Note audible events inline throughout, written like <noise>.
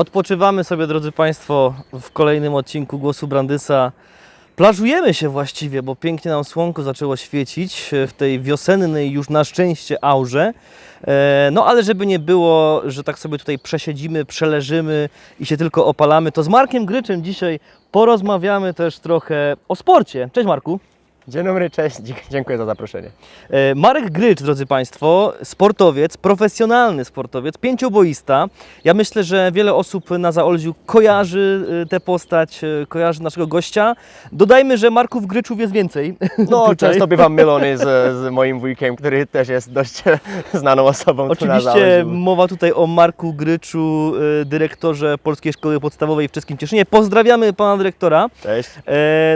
Odpoczywamy sobie, drodzy Państwo, w kolejnym odcinku Głosu Brandysa. Plażujemy się właściwie, bo pięknie nam słonko zaczęło świecić w tej wiosennej już na szczęście aurze. E, No ale żeby nie było, że tak sobie tutaj przesiedzimy, przeleżymy i się tylko opalamy, to z Markiem Gryczem dzisiaj porozmawiamy też trochę o sporcie. Cześć Marku. Dzień dobry, cześć, <laughs> dziękuję za zaproszenie. E, Marek Grycz, drodzy Państwo, sportowiec, profesjonalny sportowiec, pięcioboista. Ja myślę, że wiele osób na Zaolziu kojarzy e, tę postać, e, kojarzy naszego gościa. Dodajmy, że Marków Gryczów jest więcej. <laughs> No, tutaj. często bywam <laughs> mylony z, z moim wujkiem, który też jest dość znaną osobą Oczywiście mowa tutaj o Marku Gryczu, dyrektorze Polskiej Szkoły Podstawowej w Czeskim Cieszynie. Pozdrawiamy pana dyrektora. Cześć.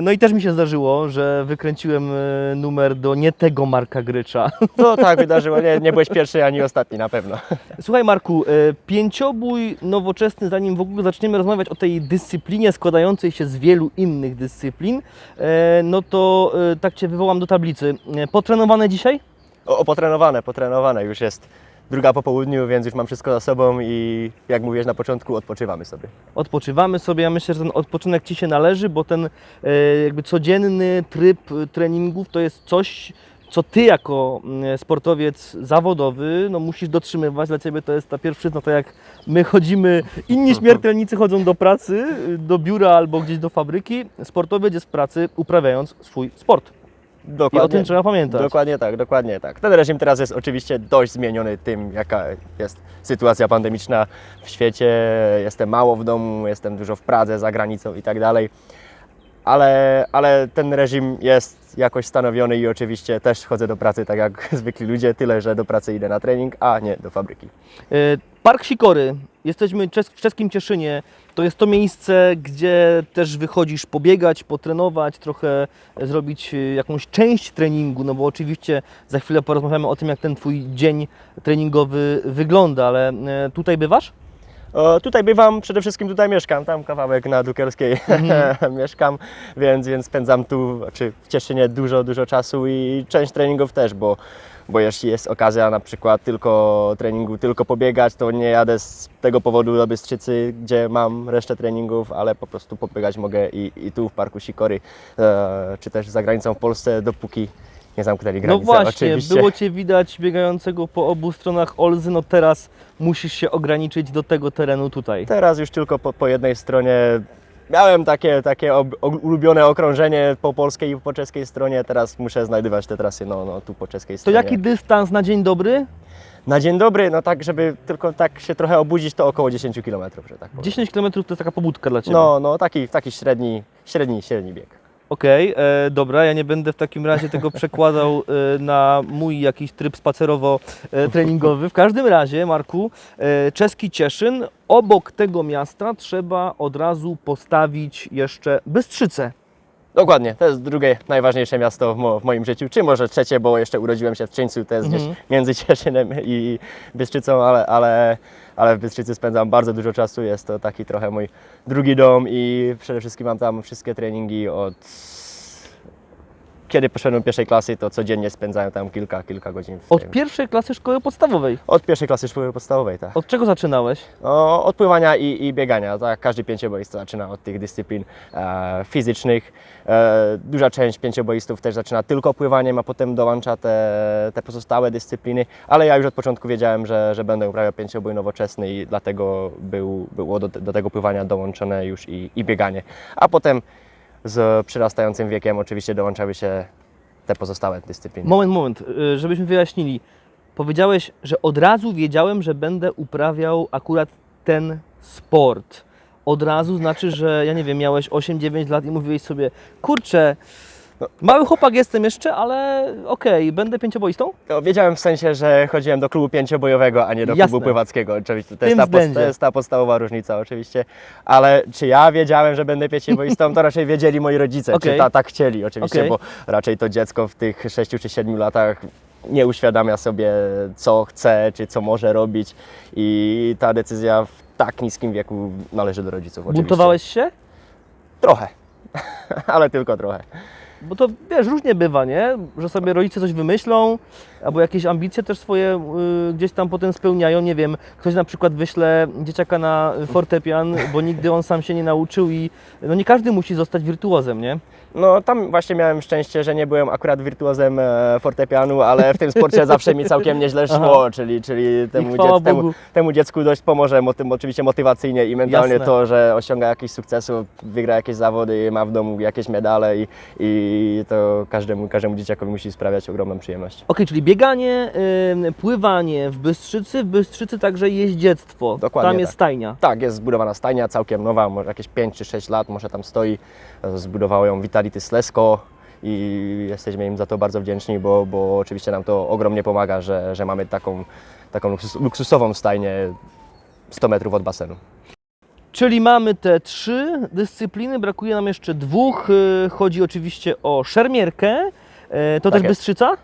No i też mi się zdarzyło, że wykręciłem e, numer do nie tego Marka Grycza. <laughs> No tak, wydarzyło, nie, nie byłeś pierwszy ani ostatni na pewno. Słuchaj Marku, e, pięciobój nowoczesny, zanim w ogóle zaczniemy rozmawiać o tej dyscyplinie składającej się z wielu innych dyscyplin, e, no to tak Cię wywołam do tablicy. Potrenowane dzisiaj? O, o, potrenowane, potrenowane, już jest druga po południu, więc już mam wszystko za sobą i jak mówiłeś na początku, odpoczywamy sobie. Odpoczywamy sobie. Ja myślę, że ten odpoczynek Ci się należy, bo ten e, jakby codzienny tryb treningów to jest coś, co Ty jako mm, sportowiec zawodowy no, musisz dotrzymywać. Dla Ciebie to jest ta pierwszyzna, to jak my chodzimy, inni śmiertelnicy chodzą do pracy, do biura albo gdzieś do fabryki. Sportowiec jest w pracy uprawiając swój sport. I Dokładnie. o tym trzeba pamiętać. Dokładnie tak, dokładnie tak. Ten reżim teraz jest oczywiście dość zmieniony tym, jaka jest sytuacja pandemiczna w świecie. Jestem mało w domu, jestem dużo w Pradze, za granicą i tak dalej. Ale, ale ten reżim jest jakoś stanowiony i oczywiście też chodzę do pracy tak jak <laughs> zwykli ludzie, tyle że do pracy idę na trening, a nie do fabryki. E, Park Sikory. Jesteśmy w czeskim Cieszynie. To jest to miejsce, gdzie też wychodzisz pobiegać, potrenować, trochę zrobić e, jakąś część treningu, no bo oczywiście za chwilę porozmawiamy o tym, jak ten Twój dzień treningowy wygląda, ale e, tutaj bywasz? O, tutaj bywam, przede wszystkim tutaj mieszkam, tam kawałek na Dukelskiej <laughs> mieszkam, więc, więc spędzam tu, czy w Cieszynie dużo, dużo czasu i część treningów też, bo, bo jeśli jest okazja na przykład tylko treningu, tylko pobiegać, to nie jadę z tego powodu do Bystrzycy, gdzie mam resztę treningów, ale po prostu pobiegać mogę i, i tu w Parku Sikory, e, czy też za granicą w Polsce, dopóki nie zamknęli No granice właśnie, oczywiście. było Cię widać biegającego po obu stronach Olzy, no teraz musisz się ograniczyć do tego terenu tutaj. Teraz już tylko po, po jednej stronie. Miałem takie, takie ob, ulubione okrążenie po polskiej i po czeskiej stronie, teraz muszę znajdywać te trasy no, no, tu po czeskiej To stronie. jaki dystans na dzień dobry? Na dzień dobry, no tak, żeby tylko tak się trochę obudzić, to około 10 km, że tak powiem. 10 km to jest taka pobudka dla Ciebie. No, no taki, taki średni, średni, średni bieg. Okej, e, dobra, ja nie będę w takim razie tego <laughs> przekładał e, na mój jakiś tryb spacerowo-treningowy. W każdym razie, Marku, e, czeski Cieszyn, obok tego miasta trzeba od razu postawić jeszcze Bystrzycę. Dokładnie, to jest drugie najważniejsze miasto w, mo, w moim życiu, czy może trzecie, bo jeszcze urodziłem się w Czyńcu, to jest Mhm. gdzieś między <laughs> Cieszynem i Bystrzycą, ale, ale, ale w Bystrzycy spędzam bardzo dużo czasu, jest to taki trochę mój drugi dom i przede wszystkim mam tam wszystkie treningi od... Kiedy poszedłem do pierwszej klasy, to codziennie spędzałem tam kilka, kilka godzin. W Od tym. pierwszej klasy szkoły podstawowej. od pierwszej klasy szkoły podstawowej, tak. Od czego zaczynałeś? Od pływania i, i biegania. Tak, każdy pięcioboista zaczyna od tych dyscyplin e, fizycznych. E, duża część pięcioboistów też zaczyna tylko pływaniem, a potem dołącza te, te pozostałe dyscypliny. Ale ja już od początku wiedziałem, że, że będę uprawiał pięciobój nowoczesny i dlatego był, było do, do tego pływania dołączone już i, i bieganie. A potem z przyrastającym wiekiem oczywiście dołączały się te pozostałe dyscypliny. Moment, moment, e, żebyśmy wyjaśnili. Powiedziałeś, że od razu wiedziałem, że będę uprawiał akurat ten sport. Od razu znaczy, że ja nie wiem, miałeś 8-9 lat i mówiłeś sobie, kurczę, mały chłopak jestem jeszcze, ale okej, będę pięcioboistą? No, wiedziałem w sensie, że chodziłem do klubu pięciobojowego, a nie do Jasne. klubu pływackiego. Oczywiście to Tym jest, ta, względzie. to jest ta podstawowa różnica oczywiście. Ale czy ja wiedziałem, że będę pięcioboistą, to raczej wiedzieli moi rodzice, Okej. czy ta, tak chcieli oczywiście, Okej. bo raczej to dziecko w tych 6 czy 7 latach nie uświadamia sobie, co chce, czy co może robić i ta decyzja w tak niskim wieku należy do rodziców oczywiście. Buntowałeś się? Trochę, <laughs> ale tylko trochę. Bo to wiesz, różnie bywa, nie? Że sobie rodzice coś wymyślą, albo jakieś ambicje też swoje y, gdzieś tam potem spełniają. Nie wiem, ktoś na przykład wyśle dzieciaka na fortepian, bo nigdy on sam się nie nauczył i no nie każdy musi zostać wirtuozem, nie? No tam właśnie miałem szczęście, że nie byłem akurat wirtuozem e, fortepianu, ale w tym sporcie <laughs> zawsze mi całkiem nieźle szło, czyli, czyli temu, chwała dziec, temu, Bogu. temu dziecku dość pomoże moty, oczywiście motywacyjnie i mentalnie Jasne. to, że osiąga jakiś sukcesu, wygra jakieś zawody, ma w domu jakieś medale i, i to każdemu, każdemu dzieciakowi musi sprawiać ogromną przyjemność. Okej, czyli bieganie, y, pływanie w Bystrzycy, w Bystrzycy także jeździectwo. Dokładnie Tam jest tak. stajnia. Tak, jest zbudowana stajnia, całkiem nowa, może jakieś 5 czy 6 lat, może tam stoi. Zbudowało ją Vitality Slesko i jesteśmy im za to bardzo wdzięczni, bo, bo oczywiście nam to ogromnie pomaga, że, że mamy taką, taką luksus, luksusową stajnię 100 metrów od basenu. Czyli mamy te trzy dyscypliny, brakuje nam jeszcze dwóch. Y, Chodzi oczywiście o szermierkę. Y, To Tak też jest. Bystrzyca?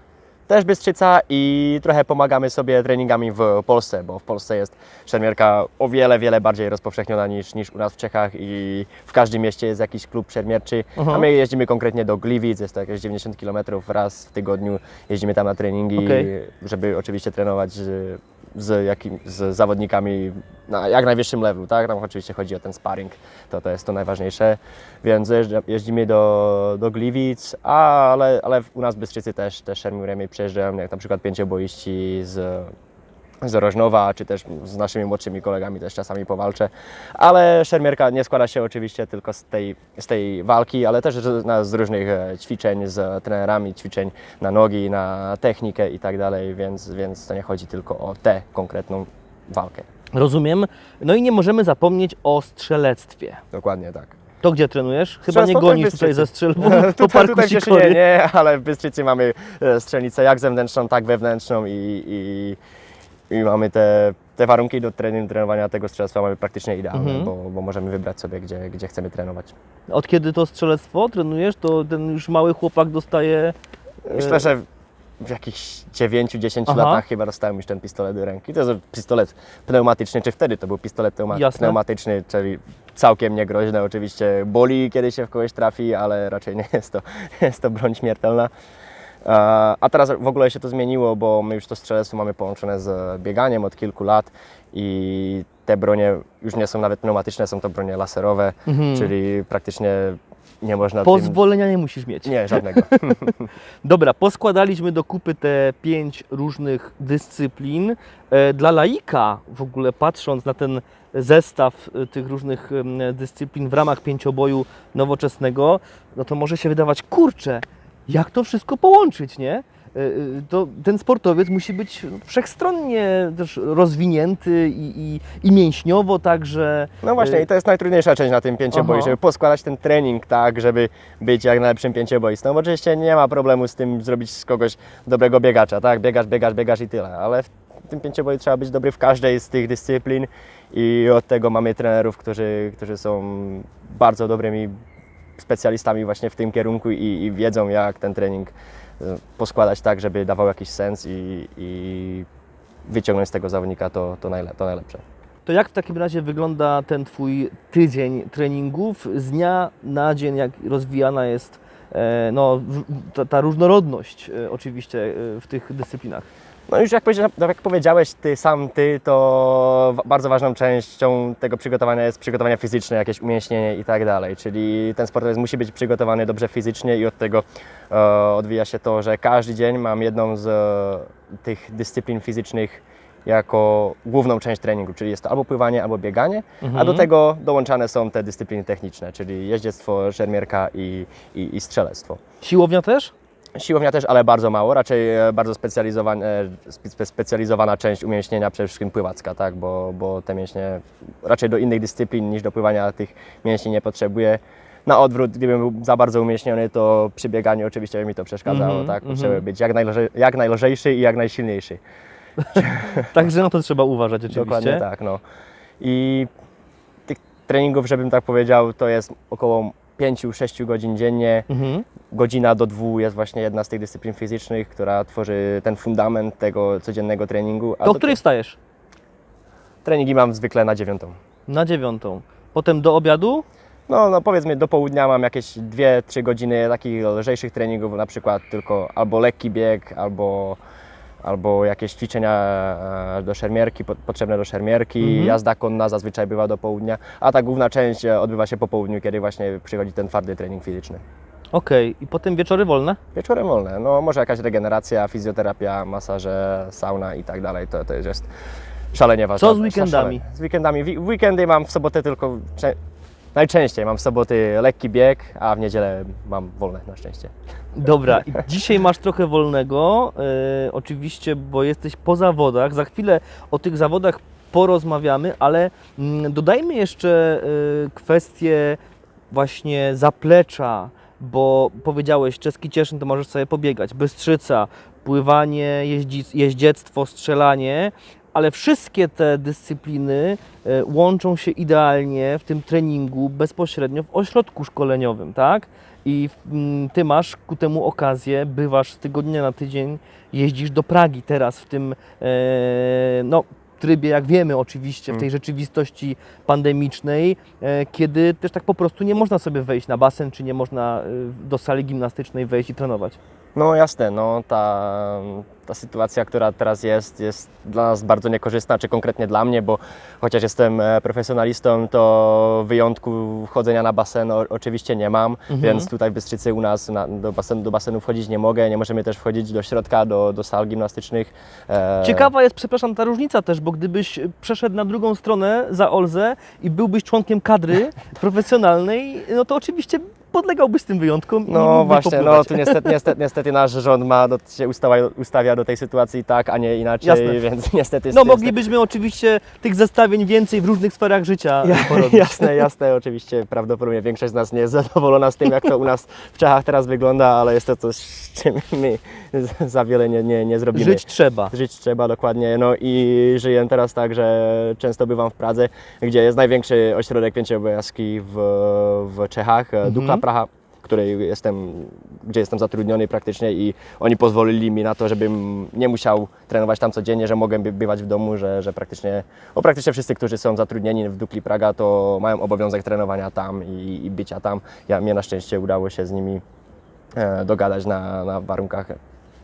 Też Bystrzyca i trochę pomagamy sobie treningami w Polsce, bo w Polsce jest szermierka o wiele, wiele bardziej rozpowszechniona niż, niż u nas w Czechach i w każdym mieście jest jakiś klub szermierczy, Aha. a my jeździmy konkretnie do Gliwic, jest to jakieś 90 km raz w tygodniu, jeździmy tam na treningi, Okej. żeby oczywiście trenować z, jakim, z zawodnikami na jak najwyższym levelu, tak? Tam oczywiście chodzi o ten sparring, to, to jest to najważniejsze, więc jeździmy do, do Gliwic, a, ale, ale u nas Bystrzycy też, też szermierami przyjeżdżają, jak na przykład pięcioboiści z z Rożnowa, czy też z naszymi młodszymi kolegami też czasami powalczę. Ale szermierka nie składa się oczywiście tylko z tej, z tej walki, ale też z, z różnych e, ćwiczeń z trenerami, ćwiczeń na nogi, na technikę i tak dalej, więc, więc to nie chodzi tylko o tę konkretną walkę. Rozumiem. No i nie możemy zapomnieć o strzelectwie. Dokładnie tak. To gdzie trenujesz? Chyba nie gonisz tutaj ze strzelbą <laughs> po parku tutaj Sikory. nie, ale w Bystrzycy mamy e, strzelnicę jak zewnętrzną, tak wewnętrzną i, i, i mamy te, te warunki do treningu, trenowania tego strzelstwa mamy praktycznie idealne, Mhm. bo, bo możemy wybrać sobie, gdzie, gdzie chcemy trenować. Od kiedy to strzelectwo trenujesz, to ten już mały chłopak dostaje... e, Myślę, że w jakichś 9-10 Aha. latach chyba dostałem już ten pistolet do ręki. To jest pistolet pneumatyczny, czy wtedy to był pistolet pneuma- Jasne. pneumatyczny, czyli całkiem niegroźny. Oczywiście boli, kiedy się w kogoś trafi, ale raczej nie jest to, <laughs> jest to broń śmiertelna. A a teraz w ogóle się to zmieniło, bo my już to strzelectwo mamy połączone z bieganiem od kilku lat i te bronie już nie są nawet pneumatyczne, są to bronie laserowe, Mhm. czyli praktycznie nie można tym... Pozwolenia nie musisz mieć. Nie, żadnego. <laughs> Dobra, poskładaliśmy do kupy te pięć różnych dyscyplin. E, Dla laika, w ogóle patrząc na ten zestaw e, tych różnych dyscyplin w ramach pięcioboju nowoczesnego, no to może się wydawać, kurczę, jak to wszystko połączyć, nie? E, e, To ten sportowiec musi być wszechstronnie też rozwinięty i, i, i mięśniowo także. No właśnie, Y- i to jest najtrudniejsza część na tym pięcioboju, Aha. żeby poskładać ten trening tak, żeby być jak najlepszym pięcioboistą. Bo oczywiście nie ma problemu z tym zrobić z kogoś dobrego biegacza, tak? Biegasz, biegasz, biegasz i tyle, ale w tym pięcioboju trzeba być dobry w każdej z tych dyscyplin i od tego mamy trenerów, którzy, którzy są bardzo dobrymi specjalistami właśnie w tym kierunku i, i wiedzą jak ten trening y, poskładać tak, żeby dawał jakiś sens i, i wyciągnąć z tego zawodnika to, to, najle, to najlepsze. To jak w takim razie wygląda ten Twój tydzień treningów z dnia na dzień, jak rozwijana jest e, no, ta, ta różnorodność e, oczywiście e, w tych dyscyplinach? No już jak, no jak powiedziałeś ty sam, ty, to bardzo ważną częścią tego przygotowania jest przygotowanie fizyczne, jakieś umięśnienie i tak dalej. Czyli ten sportowiec musi być przygotowany dobrze fizycznie i od tego e, odwija się to, że każdy dzień mam jedną z e, tych dyscyplin fizycznych jako główną część treningu, czyli jest to albo pływanie, albo bieganie, a do Mhm. tego dołączane są te dyscypliny techniczne, czyli jeździectwo, szermierka i, i, i strzelectwo. Siłownia też? Siłownia też, ale bardzo mało, raczej e, bardzo specjalizowana, spe, specjalizowana część umięśnienia, przede wszystkim pływacka, tak? bo, bo te mięśnie raczej do innych dyscyplin niż do pływania tych mięśni nie potrzebuje. Na odwrót, gdybym był za bardzo umieśniony, to przy bieganiu oczywiście by mi to przeszkadzało, Mhm, tak? mhm. Potrzebuję być jak, najlżej, jak najlżejszy i jak najsilniejszy. <laughs> Także na to trzeba uważać oczywiście. Dokładnie tak, no. I tych treningów, żebym tak powiedział, to jest około 5-6 godzin dziennie. Mhm. Godzina do dwóch jest właśnie jedna z tych dyscyplin fizycznych, która tworzy ten fundament tego codziennego treningu. A do której wstajesz? treningi mam zwykle na dziewiątą. Na dziewiątą. Potem do obiadu? No, no powiedzmy do południa mam jakieś 2-3 godziny takich lżejszych treningów, na przykład tylko albo lekki bieg, albo, albo jakieś ćwiczenia e, do szermierki, po- potrzebne do szermierki, Mhm. jazda konna zazwyczaj bywa do południa, a ta główna część e, odbywa się po południu, kiedy właśnie przychodzi ten twardy trening fizyczny. Okej, i potem wieczory wolne? Wieczorem wolne, no może jakaś regeneracja, fizjoterapia, masaże, sauna i tak dalej, to, to jest szalenie ważne. Co z weekendami? Z weekendami, Wi- weekendy mam w sobotę tylko, najczęściej mam w soboty lekki bieg, a w niedzielę mam wolne na szczęście. Dobra, dzisiaj masz trochę wolnego, e, oczywiście, bo jesteś po zawodach. Za chwilę o tych zawodach porozmawiamy, ale mm, dodajmy jeszcze e, kwestię właśnie zaplecza, bo powiedziałeś, czeski cieszyn to możesz sobie pobiegać, bystrzyca, pływanie, jeździ- jeździectwo, strzelanie, ale wszystkie te dyscypliny e, łączą się idealnie w tym treningu bezpośrednio w ośrodku szkoleniowym, tak? I mm, ty masz ku temu okazję, bywasz z tygodnia na tydzień, jeździsz do Pragi teraz w tym e, no, trybie, jak wiemy oczywiście, w tej rzeczywistości pandemicznej, e, kiedy też tak po prostu nie można sobie wejść na basen, czy nie można e, do sali gimnastycznej wejść i trenować. No jasne, no ta, ta sytuacja, która teraz jest, jest dla nas bardzo niekorzystna, czy konkretnie dla mnie, bo chociaż jestem e, profesjonalistą, to wyjątku chodzenia na basen o, oczywiście nie mam, Mhm. więc tutaj w Bystrzycy u nas na, do, basenu, do basenu wchodzić nie mogę, nie możemy też wchodzić do środka, do, do sal gimnastycznych. E, Ciekawa jest, przepraszam, ta różnica też, bo gdybyś przeszedł na drugą stronę za Olzę i byłbyś członkiem kadry <laughs> profesjonalnej, no to oczywiście podlegałbyś tym wyjątkom i No właśnie, no tu niestety, niestety, niestety nasz rząd ma do, się ustawia, ustawia do tej sytuacji tak, a nie inaczej, Jasne. więc <laughs> niestety... No moglibyśmy oczywiście tych zestawień więcej w różnych sferach życia Ja, porobić. <laughs> jasne, jasne, oczywiście prawdopodobnie większość z nas nie jest zadowolona z tym, jak to u nas w Czechach teraz wygląda, ale jest to coś, z czym my z- <laughs> za wiele nie, nie, nie zrobimy. Żyć trzeba. Żyć trzeba dokładnie, no i żyję teraz tak, że często bywam w Pradze, gdzie jest największy ośrodek pięciobojarski w, w Czechach, Mhm. Dukla Praha, której jestem, gdzie jestem zatrudniony praktycznie i oni pozwolili mi na to, żebym nie musiał trenować tam codziennie, że mogę by- bywać w domu, że, że praktycznie, o praktycznie wszyscy, którzy są zatrudnieni w Dukli Praga, to mają obowiązek trenowania tam i, i bycia tam. Ja, mnie na szczęście udało się z nimi e, dogadać na, na warunkach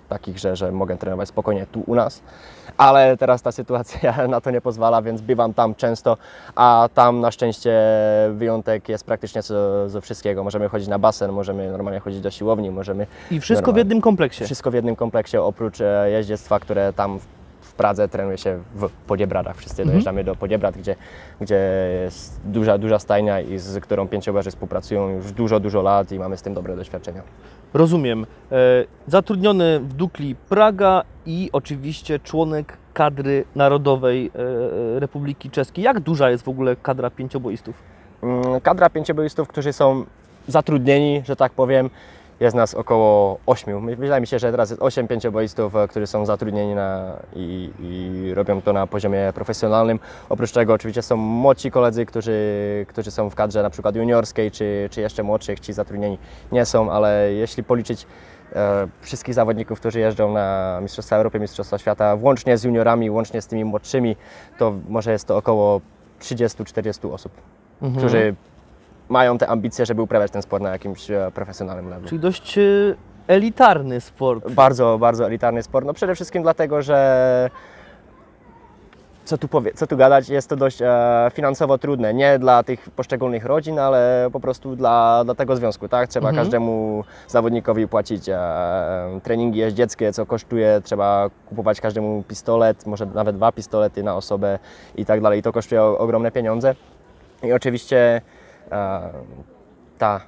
takich, że, że mogę trenować spokojnie tu u nas. Ale teraz ta sytuacja <laughs> na to nie pozwala, więc bywam tam często, a tam na szczęście wyjątek jest praktycznie co, ze wszystkiego. Możemy chodzić na basen, możemy normalnie chodzić do siłowni, możemy I wszystko w Normalnie. jednym kompleksie. wszystko w jednym kompleksie, oprócz e, jeździectwa, które tam w- w Pradze trenuje się w Podziebradach. Wszyscy Mhm. dojeżdżamy do Podziebrad, gdzie, gdzie jest duża, duża stajnia i z którą pięciobojarzy współpracują już dużo, dużo lat i mamy z tym dobre doświadczenia. Rozumiem. E, zatrudniony w Dukli Praga i oczywiście członek kadry narodowej e, Republiki Czeskiej. Jak duża jest w ogóle kadra pięcioboistów? Mm, Kadra pięcioboistów, którzy są zatrudnieni, że tak powiem, jest nas około 8. Wydaje mi się, że teraz jest 8 pięcioboistów, e, którzy są zatrudnieni na, i, i robią to na poziomie profesjonalnym. Oprócz tego oczywiście są młodsi koledzy, którzy, którzy są w kadrze na przykład juniorskiej, czy, czy jeszcze młodszych, ci zatrudnieni nie są, ale jeśli policzyć e, wszystkich zawodników, którzy jeżdżą na Mistrzostwa Europy, Mistrzostwa Świata, włącznie z juniorami, łącznie z tymi młodszymi, to może jest to około 30-40 osób Mhm. którzy mają te ambicje, żeby uprawiać ten sport na jakimś e, profesjonalnym levelu. Czyli dość e, elitarny sport. Bardzo, bardzo elitarny sport. No przede wszystkim dlatego, że co tu, powie, co tu gadać, jest to dość e, finansowo trudne. Nie dla tych poszczególnych rodzin, ale po prostu dla, dla tego związku. Tak? Trzeba Mhm. każdemu zawodnikowi płacić e, treningi jeździeckie, co kosztuje. Trzeba kupować każdemu pistolet, może nawet dwa pistolety na osobę i tak dalej. I to kosztuje ogromne pieniądze. I oczywiście ta,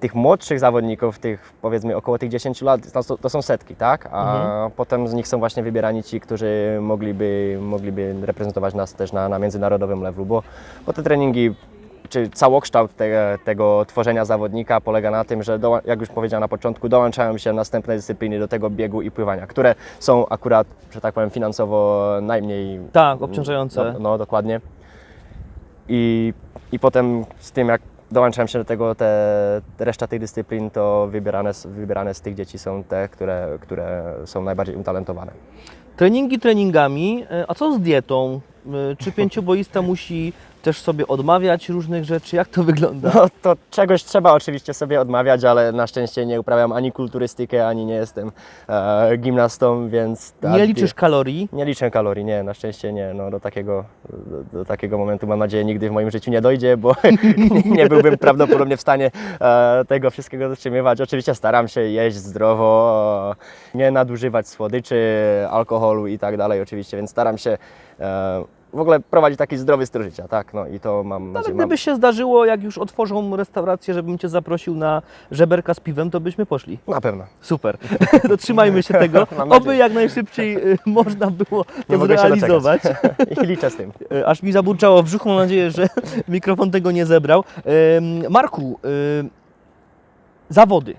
tych młodszych zawodników, tych powiedzmy około tych 10 lat, to, to są setki, tak? A Mhm. potem z nich są właśnie wybierani ci, którzy mogliby, mogliby reprezentować nas też na, na międzynarodowym levelu, bo, bo te treningi czy całokształt te, tego tworzenia zawodnika polega na tym, że doła- jak już powiedziałem na początku, dołączają się następne dyscypliny do tego biegu i pływania, które są akurat, że tak powiem, finansowo najmniej Tak, obciążające. no, no dokładnie. I, I potem z tym, jak dołączałem się do tego, te, reszta tych dyscyplin, to wybierane, wybierane z tych dzieci są te, które, które są najbardziej utalentowane. Treningi treningami, e, a co z dietą? Y, Czy pięcioboista musi też sobie odmawiać różnych rzeczy? Jak to wygląda? No to czegoś trzeba oczywiście sobie odmawiać, ale na szczęście nie uprawiam ani kulturystykę, ani nie jestem e, gimnastą, więc... Nie tak, liczysz kalorii? Nie liczę kalorii, nie, na szczęście nie. No, do, takiego, do, do takiego momentu mam nadzieję nigdy w moim życiu nie dojdzie, bo <laughs> <laughs> nie byłbym prawdopodobnie w stanie e, tego wszystkiego dotrzymywać. Oczywiście staram się jeść zdrowo, e, nie nadużywać słodyczy, alkoholu i tak dalej oczywiście, więc staram się e, w ogóle prowadzić taki zdrowy styl życia, tak, no i to mam No, ale nadzieję. Mam... gdyby się zdarzyło, jak już otworzą restaurację, żebym Cię zaprosił na żeberka z piwem, to byśmy poszli. Na pewno. Super. <laughs> Dotrzymajmy się tego. <laughs> Mam Oby jak najszybciej y, <laughs> można było to zrealizować. I liczę z tym. Y, Aż mi zaburczało w brzuchu, mam nadzieję, że mikrofon tego nie zebrał. Marku, zawody.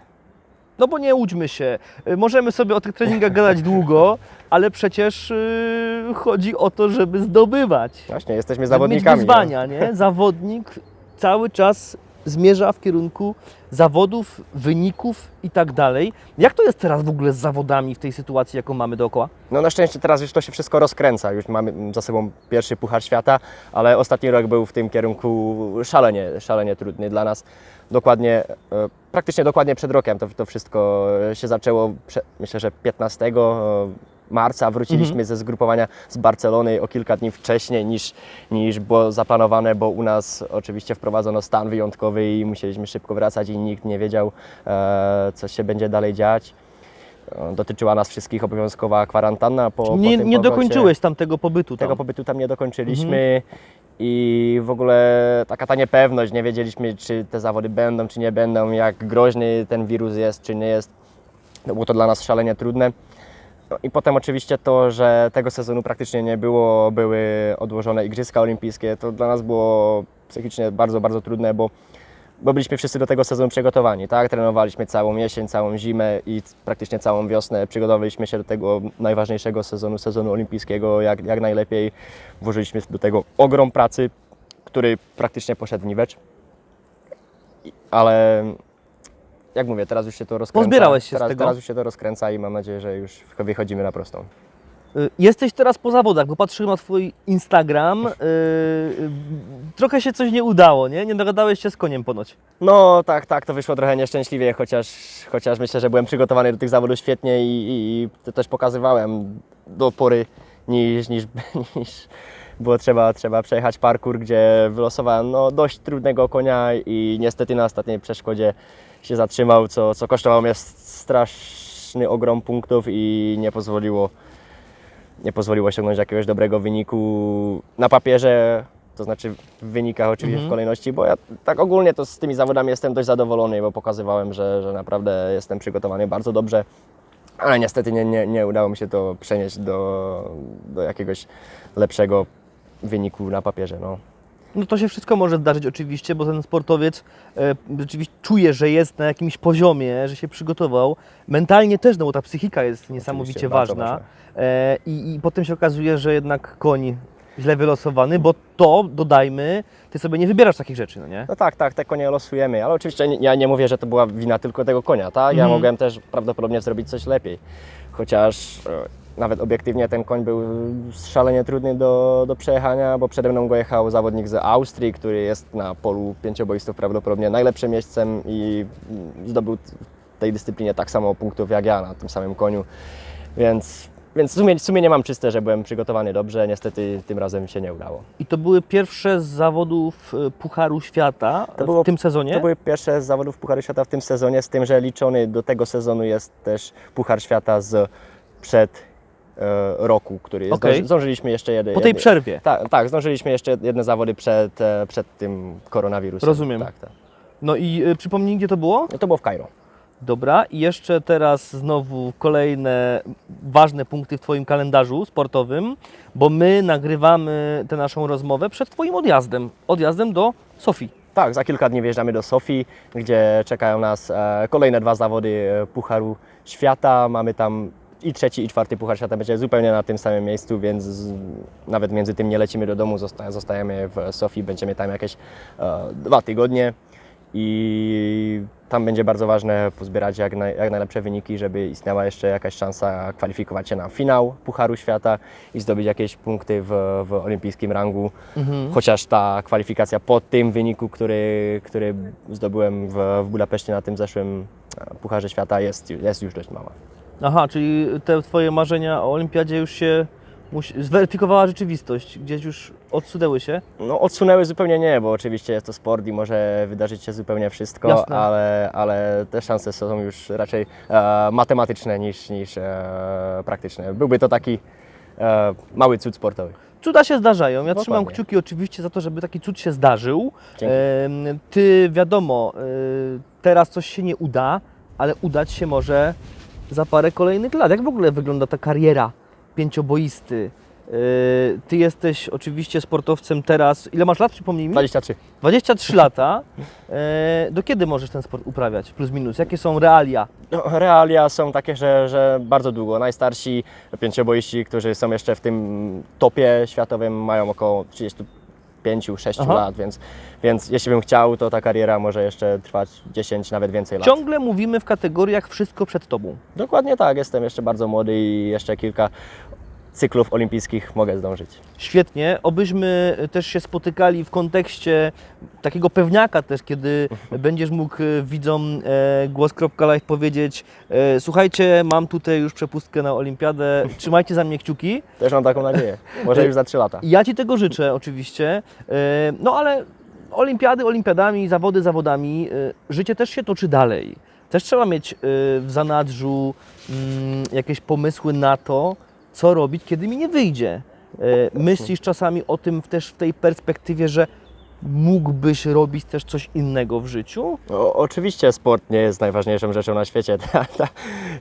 No bo nie łudźmy się, y, możemy sobie o tych treningach gadać długo, ale przecież y, chodzi o to, żeby zdobywać. Właśnie, jesteśmy mieć zawodnikami. no. wyzwania, nie? Zawodnik cały czas zmierza w kierunku zawodów, wyników i tak dalej. Jak to jest teraz w ogóle z zawodami w tej sytuacji, jaką mamy dookoła? No na szczęście teraz już to się wszystko rozkręca. Już mamy za sobą pierwszy Puchar Świata, ale ostatni rok był w tym kierunku szalenie, szalenie trudny dla nas. Dokładnie, e, praktycznie dokładnie przed rokiem to, to wszystko się zaczęło, myślę, że 15 marca wróciliśmy Mhm. ze zgrupowania z Barcelony o kilka dni wcześniej niż, niż było zaplanowane, bo u nas oczywiście wprowadzono stan wyjątkowy i musieliśmy szybko wracać i nikt nie wiedział, e, co się będzie dalej dziać. E, Dotyczyła nas wszystkich obowiązkowa kwarantanna po, po nie tym nie powrocie. dokończyłeś tam tego pobytu. Tam. Tego pobytu tam nie dokończyliśmy i w ogóle taka ta niepewność, nie wiedzieliśmy czy te zawody będą, czy nie będą, jak groźny ten wirus jest, czy nie jest. Było to dla nas szalenie trudne. I potem oczywiście to, że tego sezonu praktycznie nie było, były odłożone Igrzyska Olimpijskie, to dla nas było psychicznie bardzo, bardzo trudne, bo, bo byliśmy wszyscy do tego sezonu przygotowani, tak? Trenowaliśmy całą jesień, całą zimę i praktycznie całą wiosnę. Przygotowaliśmy się do tego najważniejszego sezonu, sezonu olimpijskiego jak, jak najlepiej. Włożyliśmy do tego ogrom pracy, który praktycznie poszedł w niwecz. Ale jak mówię, teraz już się to rozkręca. Pozbierałeś się z teraz, tego? Teraz już się to rozkręca i mam nadzieję, że już wychodzimy na prostą. Y, Jesteś teraz po zawodach, bo patrzyłem na Twój Instagram. y, y, trochę się coś nie udało, nie? Nie dogadałeś się z koniem ponoć. No tak, tak, to wyszło trochę nieszczęśliwie, chociaż, chociaż myślę, że byłem przygotowany do tych zawodów świetnie i, i, i to też pokazywałem do pory niż, niż, <laughs> niż było trzeba, trzeba przejechać parkour, gdzie wylosowałem no, dość trudnego konia i niestety na ostatniej przeszkodzie się zatrzymał, co, co kosztowało mnie straszny ogrom punktów i nie pozwoliło, nie pozwoliło osiągnąć jakiegoś dobrego wyniku na papierze, to znaczy w wynikach oczywiście Mhm. w kolejności, bo ja tak ogólnie to z tymi zawodami jestem dość zadowolony, bo pokazywałem, że, że naprawdę jestem przygotowany bardzo dobrze, ale niestety nie, nie, nie udało mi się to przenieść do, do jakiegoś lepszego wyniku na papierze. No. No to się wszystko może zdarzyć oczywiście, bo ten sportowiec e, rzeczywiście czuje, że jest na jakimś poziomie, że się przygotował. Mentalnie też, no bo ta psychika jest niesamowicie ważna. E, i, I potem się okazuje, że jednak koń źle wylosowany, bo to, dodajmy, ty sobie nie wybierasz takich rzeczy, no nie? No tak, tak, te konie losujemy, ale oczywiście nie, ja nie mówię, że to była wina tylko tego konia, tak? Ja Mhm. mogłem też prawdopodobnie zrobić coś lepiej, chociaż e, nawet obiektywnie ten koń był szalenie trudny do, do przejechania, bo przede mną go jechał zawodnik z Austrii, który jest na polu pięcioboistów prawdopodobnie najlepszym miejscem i zdobył w tej dyscyplinie tak samo punktów jak ja na tym samym koniu, więc, więc sumienie, sumienie mam czyste, że byłem przygotowany dobrze, niestety tym razem się nie udało. I to były pierwsze z zawodów e, Pucharu Świata To w było- tym sezonie? To były pierwsze z zawodów Pucharu Świata w tym sezonie, z tym, że liczony do tego sezonu jest też Puchar Świata z przed roku, który jest. Zdąży- Zdążyliśmy jeszcze jeden. Po tej przerwie. Tak, tak, zdążyliśmy jeszcze jedne zawody przed, e, przed tym koronawirusem. Rozumiem. Tak, tak. No i e, przypomnij, gdzie to było? No to było w Kairo. Dobra, i jeszcze teraz znowu kolejne ważne punkty w Twoim kalendarzu sportowym, bo my nagrywamy tę naszą rozmowę przed Twoim odjazdem. Odjazdem do Sofii. Tak, za kilka dni wjeżdżamy do Sofii, gdzie czekają nas e, kolejne dwa zawody e, Pucharu Świata. Mamy tam i trzeci, i czwarty Puchar Świata będzie zupełnie na tym samym miejscu, więc z, nawet między tym nie lecimy do domu, zosta, zostajemy w Sofii, będziemy tam jakieś e, dwa tygodnie. i tam będzie bardzo ważne pozbierać jak, naj, jak najlepsze wyniki, żeby istniała jeszcze jakaś szansa kwalifikować się na finał Pucharu Świata i zdobyć jakieś punkty w, w olimpijskim rangu. Mhm. Chociaż ta kwalifikacja po tym wyniku, który, który zdobyłem w, w Budapeszcie na tym zeszłym e, Pucharze Świata jest, jest już dość mała. Aha, czyli te twoje marzenia o olimpiadzie już się musi... zweryfikowała rzeczywistość, gdzieś już odsunęły się. No odsunęły zupełnie nie, bo oczywiście jest to sport i może wydarzyć się zupełnie wszystko, Jasne. ale, ale te szanse są już raczej e, matematyczne niż, niż e, praktyczne. Byłby to taki e, mały cud sportowy. Cuda się zdarzają. Ja Dokładnie. trzymam kciuki oczywiście za to, żeby taki cud się zdarzył. Dzięki. Em, Ty wiadomo, y, teraz coś się nie uda, ale udać się może za parę kolejnych lat. Jak w ogóle wygląda ta kariera pięcioboisty? Y, Ty jesteś oczywiście sportowcem teraz. Ile masz lat, przypomnij mi? 23. 23 lata. E, Do kiedy możesz ten sport uprawiać? Plus minus. Jakie są realia? No, realia są takie, że, że bardzo długo. Najstarsi pięcioboiści, którzy są jeszcze w tym topie światowym, mają około 35-6 Aha. lat, więc, więc jeśli bym chciał, to ta kariera może jeszcze trwać 10, nawet więcej lat. Ciągle mówimy w kategoriach wszystko przed tobą. Dokładnie tak, jestem jeszcze bardzo młody i jeszcze kilka cyklów olimpijskich mogę zdążyć. Świetnie. Obyśmy też się spotykali w kontekście takiego pewniaka też, kiedy <laughs> będziesz mógł e, widzom e, głos.live powiedzieć e, słuchajcie, mam tutaj już przepustkę na olimpiadę, <laughs> trzymajcie za mnie kciuki. Też mam taką nadzieję. Może już za 3 lata. Ja Ci tego życzę oczywiście. No ale olimpiady olimpiadami, zawody zawodami, życie też się toczy dalej. Też trzeba mieć w zanadrzu mm, jakieś pomysły na to, co robić, kiedy mi nie wyjdzie. E, Myślisz czasami o tym też w tej perspektywie, że mógłbyś robić też coś innego w życiu? O, oczywiście sport nie jest najważniejszą rzeczą na świecie. <laughs>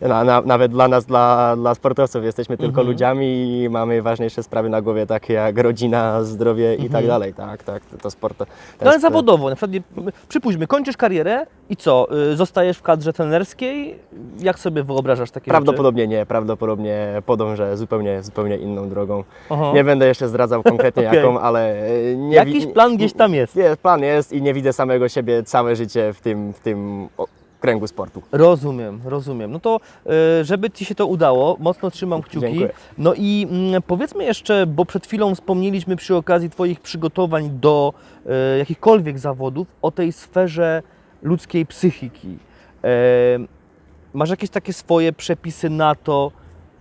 Na, na, nawet dla nas, dla, dla sportowców, jesteśmy tylko Mhm. ludźmi i mamy ważniejsze sprawy na głowie, takie jak rodzina, zdrowie i tak dalej. Tak, tak, to, to sport. To, Mhm. No ale zawodowo, na przykład przypuśćmy, kończysz karierę i co, y, zostajesz w kadrze trenerskiej? Jak sobie wyobrażasz takie rzeczy? Prawdopodobnie nie, prawdopodobnie podążę zupełnie, zupełnie inną drogą. Aha. Nie będę jeszcze zdradzał konkretnie <laughs> Okej. jaką, ale e, nie Jakiś plan gdzieś tam jest. Nie, plan jest i nie widzę samego siebie całe życie w tym, w tym kręgu sportu. Rozumiem, rozumiem. No to, y, żeby Ci się to udało, mocno trzymam kciuki. Dziękuję. No i mm, powiedzmy jeszcze, bo przed chwilą wspomnieliśmy przy okazji Twoich przygotowań do y, jakichkolwiek zawodów o tej sferze ludzkiej psychiki. E, Masz jakieś takie swoje przepisy na to,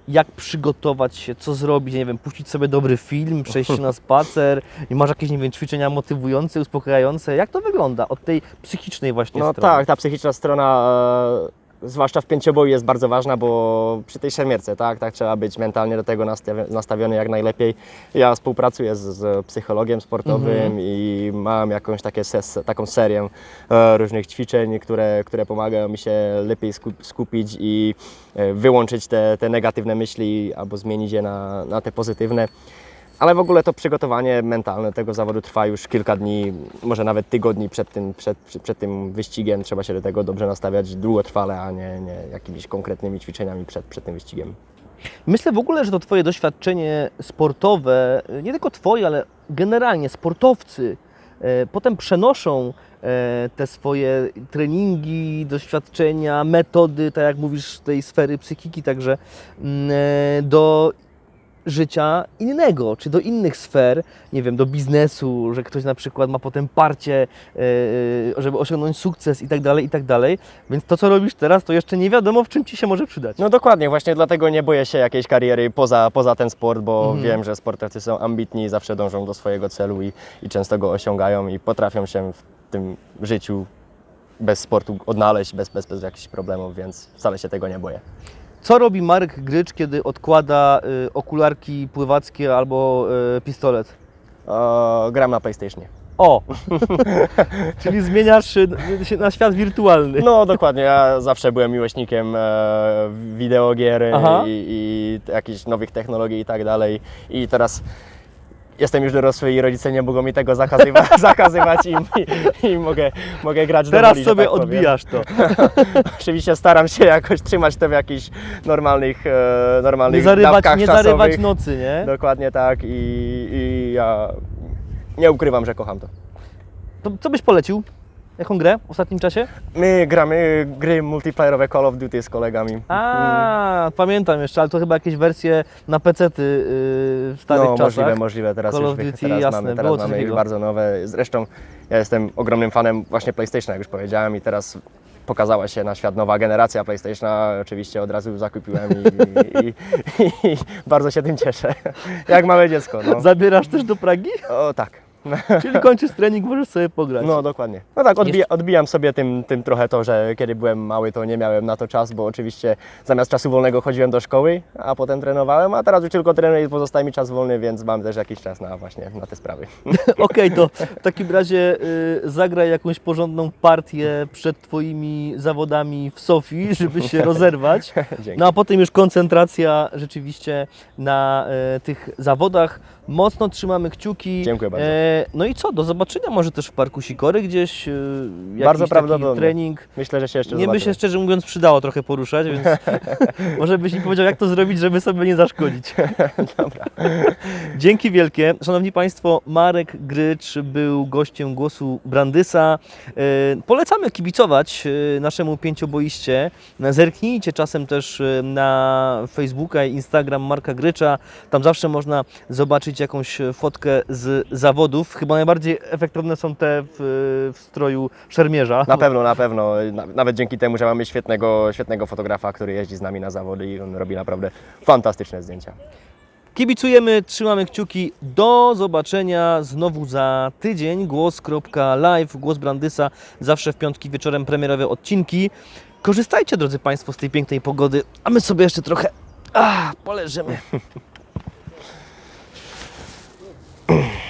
jak przygotować się, co zrobić, nie wiem, puścić sobie dobry film, przejść się na spacer, i masz jakieś, nie wiem, ćwiczenia motywujące, uspokajające. Jak to wygląda od tej psychicznej właśnie No strony? tak, ta psychiczna strona, e, zwłaszcza w pięcioboju, jest bardzo ważna, bo przy tej szermierce, tak, tak trzeba być mentalnie do tego nastawi- nastawiony jak najlepiej. Ja współpracuję z, z psychologiem sportowym Mhm. i mam jakąś takie ses, taką serię e, różnych ćwiczeń, które, które pomagają mi się lepiej sku- skupić i e, wyłączyć te, te negatywne myśli albo zmienić je na, na te pozytywne. Ale w ogóle to przygotowanie mentalne tego zawodu trwa już kilka dni, może nawet tygodni przed tym, przed, przed, tym wyścigiem. Trzeba się do tego dobrze nastawiać długotrwale, a nie, nie jakimiś konkretnymi ćwiczeniami przed, przed tym wyścigiem. Myślę w ogóle, że to Twoje doświadczenie sportowe, nie tylko Twoje, ale generalnie sportowcy e, potem przenoszą e, te swoje treningi, doświadczenia, metody, tak jak mówisz, tej sfery psychiki, także mm, e, do życia innego, czy do innych sfer, nie wiem, do biznesu, że ktoś na przykład ma potem parcie, e, żeby osiągnąć sukces i tak dalej, i tak dalej. Więc to, co robisz teraz, to jeszcze nie wiadomo, w czym Ci się może przydać. No dokładnie, właśnie dlatego nie boję się jakiejś kariery poza, poza ten sport, bo Mhm. wiem, że sportowcy są ambitni, zawsze dążą do swojego celu i, i często go osiągają i potrafią się w tym życiu bez sportu odnaleźć, bez, bez, bez jakichś problemów, więc wcale się tego nie boję. Co robi Marek Grycz, kiedy odkłada y, okularki pływackie albo y, pistolet? O, gram na PlayStationie. O! <laughs> Czyli zmieniasz y, się na świat wirtualny. No dokładnie, ja zawsze byłem miłośnikiem e, wideogier Aha. i, i jakichś nowych technologii i tak dalej. I teraz jestem już dorosły i rodzice nie mogą mi tego zakazywać, <laughs> zakazywać i, i, i mogę, mogę grać do Teraz woli, że sobie tak powiem. odbijasz to. <laughs> Oczywiście staram się jakoś trzymać to w jakichś normalnych, e, normalnych Nie zarywać, dawkach nie czasowych. zarywać nocy, nie? Dokładnie tak i, i ja nie ukrywam, że kocham to. To co byś polecił? Jaką grę w ostatnim czasie? My gramy gry multiplayerowe Call of Duty z kolegami. A, pamiętam jeszcze, ale to chyba jakieś wersje na PC-ty yy, w starych no, czasach. możliwe, możliwe. Teraz Call już of Duty, teraz jasne, mamy, teraz mamy takiego. bardzo nowe. Zresztą ja jestem ogromnym fanem właśnie PlayStation, jak już powiedziałem i teraz pokazała się na świat nowa generacja PlayStationa. Oczywiście od razu zakupiłem i, i, i, i bardzo się tym cieszę. <laughs> Jak małe dziecko. No. Zabierasz też do Pragi? O tak. <laughs> Czyli kończysz trening, możesz sobie pograć. No dokładnie. No tak, odbija, odbijam sobie tym, tym trochę to, że kiedy byłem mały, to nie miałem na to czas, bo oczywiście zamiast czasu wolnego chodziłem do szkoły, a potem trenowałem, a teraz już tylko trenuję i pozostaje mi czas wolny, więc mam też jakiś czas na właśnie na te sprawy. <laughs> Okej, to w takim razie y, zagraj jakąś porządną partię przed Twoimi zawodami w Sofii, żeby się <laughs> rozerwać. No a potem już koncentracja rzeczywiście na e, tych zawodach. Mocno trzymamy kciuki. Dziękuję bardzo. E, no i co, do zobaczenia może też w Parku Sikory gdzieś. E, jakiś Bardzo taki prawdopodobnie. trening. Myślę, że się jeszcze Nie by zobaczymy. się szczerze mówiąc przydało trochę poruszać, więc <laughs> może byś mi powiedział, jak to zrobić, żeby sobie nie zaszkodzić. <laughs> Dobra. Dzięki wielkie. Szanowni Państwo, Marek Grycz był gościem głosu Brandysa. E, Polecamy kibicować e, naszemu pięcioboiście. Zerknijcie czasem też e, na Facebooka i Instagram Marka Grycza. Tam zawsze można zobaczyć jakąś fotkę z zawodów. Chyba najbardziej efektowne są te w, w stroju szermierza. Na pewno, na pewno. Na- Nawet dzięki temu, że mamy świetnego, świetnego fotografa, który jeździ z nami na zawody i on robi naprawdę fantastyczne zdjęcia. Kibicujemy, trzymamy kciuki. Do zobaczenia znowu za tydzień. Głos.live, głos Brandysa, zawsze w piątki wieczorem premierowe odcinki. Korzystajcie, drodzy Państwo, z tej pięknej pogody, a my sobie jeszcze trochę ah, poleżymy. <laughs> Mm-hmm. <clears throat>